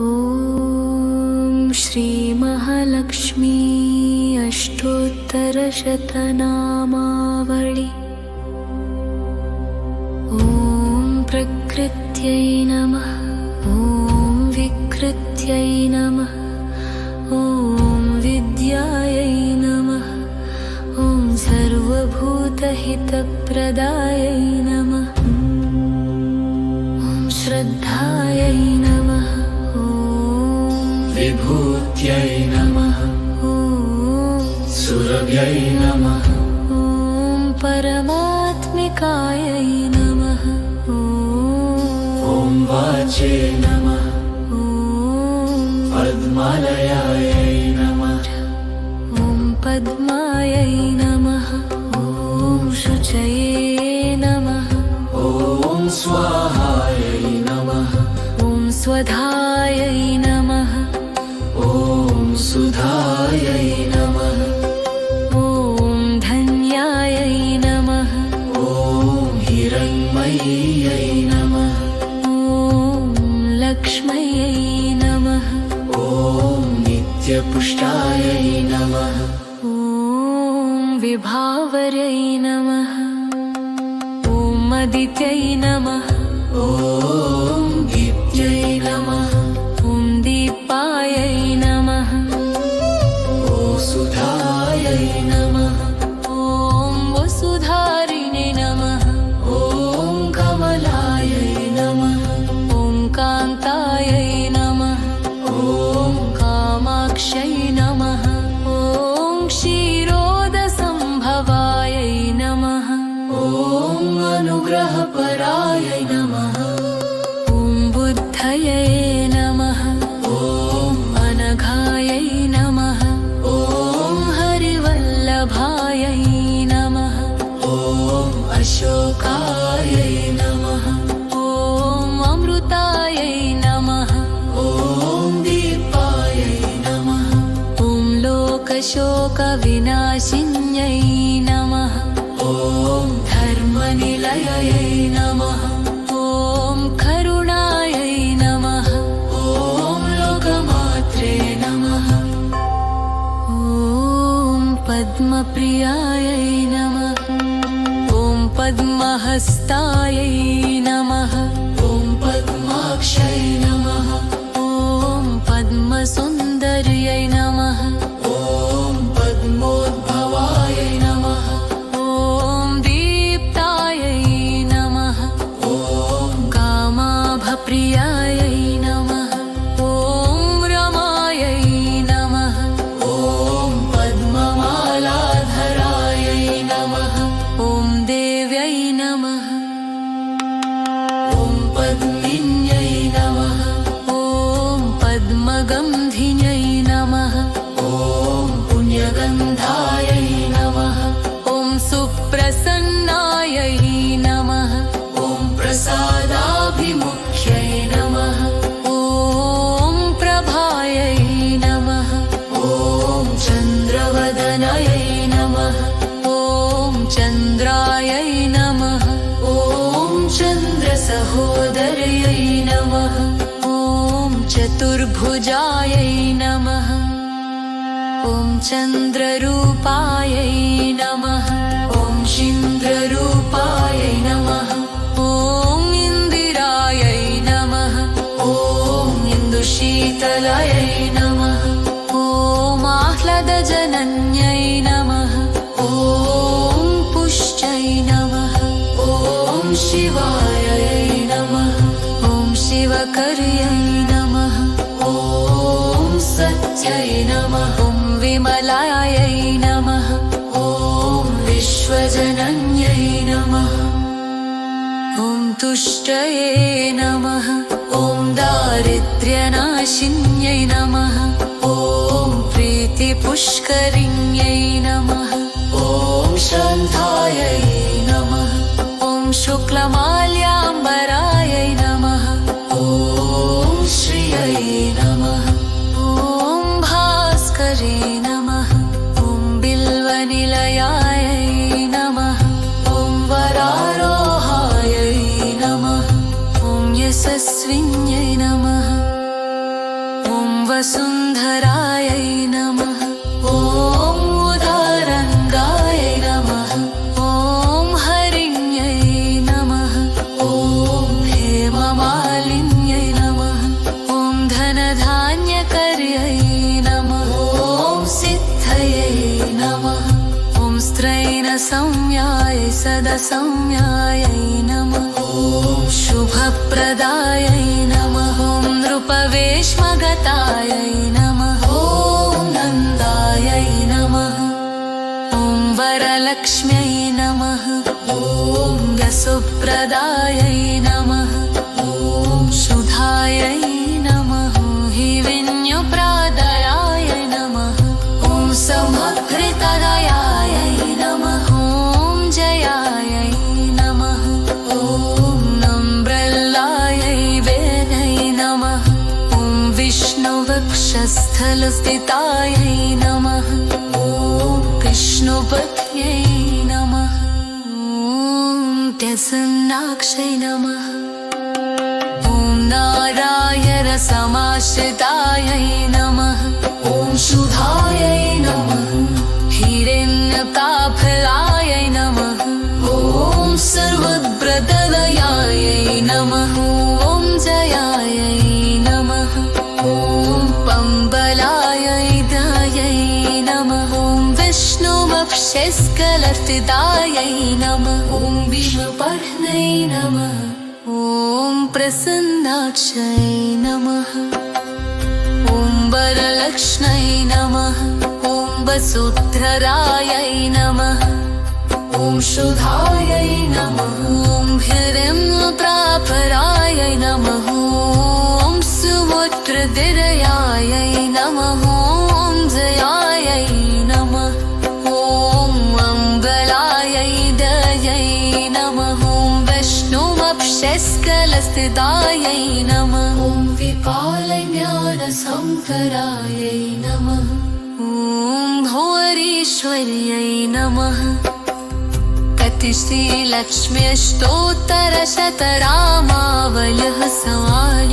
ॐ श्रीमहालक्ष्मी अष्टोत्तरशतनामावळि। ॐ प्रकृत्यै नमः ॐ विकृत्यै नमः ॐ विद्यायै नमः ॐ सर्वभूतहितप्रदायै नमः ॐ श्रद्धायै नमः विभूत्यै नमः। सुरभ्यै नमः। ॐ परमात्मिकायै नमः। ॐ वाचे नमः। ॐ पद्मालयायै नमः। ॐ पद्मायै नमः। ॐ शुचये नमः। ॐ स्वाहायै नमः। ॐ स्वधायै सुधायै नमः ॐ धन्यायै नमः ॐ हिरण्मय्यै नमः ॐ लक्ष्म्यै नमः ॐ नित्यपुष्टायै नमः ॐ विभावर्यै नमः ॐ अदित्यै नमः ॐ अनुग्रहपरायै नमः ॐ बुद्धये नमः ॐ अनघायै नमः ॐ हरिवल्लभायै नमः ॐ अशोकायै नमः ॐ अमृतायै नमः ॐ दीपायै नमः ॐ लोकशोकविनाशिन्यै కరుణాయై నమ. ఓం కరుణాయై నమ. ఓం లోకమాత్రే నమ. ఓం పద్మప్రియాయై నమ. ఓం పద్మహస్తాయై నమ. ఓం పద్మాక్షై నమ. चतुर्भुजायै नमः ॐ चन्द्ररूपायै नमः ॐ शिन्द्ररूपायै नमः ॐ इन्दिरायै नमः ॐ इन्दुशीतलयै नमः ॐ आह्लादजनन्यै सत्यै नमः ॐ विमलायै नमः ॐ विश्वजनन्यै नमः ॐ तुष्टये नमः ॐ दारिद्र्यनाशिन्यै नमः ॐ प्रीतिपुष्करिण्यै नमः ॐ शान्तायै नमः ॐ शुक्लमाल्याम्बरायै वरारोहायै नमः ॐ यशस्विन्यै नमः वसुन्धरायै नमः ॐ उदारङ्गायै नमः ॐ हरिण्यै नमः ॐ हेममालिन्यै नमः ॐ धनधान्यकर्यै नमः ॐ सिद्धयै नमः ॐ स्त्रैणसंज्ञाय सदसंज्ञायै नमः नृपवेश्मगतायै नमः। ॐ नन्दायै नमः ॐ वरलक्ष्म्यै नमः। ॐ यशुप्रदायै नमः। ॐ शुधायै विष्णुवक्षस्थलस्थितायै नमः। ॐ ॐ त्यसन्नाक्षै नमः। ॐ नारायणसमाश्रितायै नमः। ॐ शुधायै नमः। हिरण्यकाफलायै विष्णुवक्षस्कलर्तिदायै नमः। ॐ विष्णुपर्णै नमः। ॐ प्रसन्नाक्षै नमः। ॐ वरलक्ष्मै नमः। ॐ वसुधरायै नमः। ॐ शुधायै नमः। ॐ सुमुद्रदिरयायै नमः विष्णुमक्षस्कलस्थितायै नमः। ॐ विपालज्ञानसंकरायै नमः। ॐ भुवरीश्वर्यै नमः। कतिश्रीलक्ष्म्यष्टोत्तरशतरामावलः समाय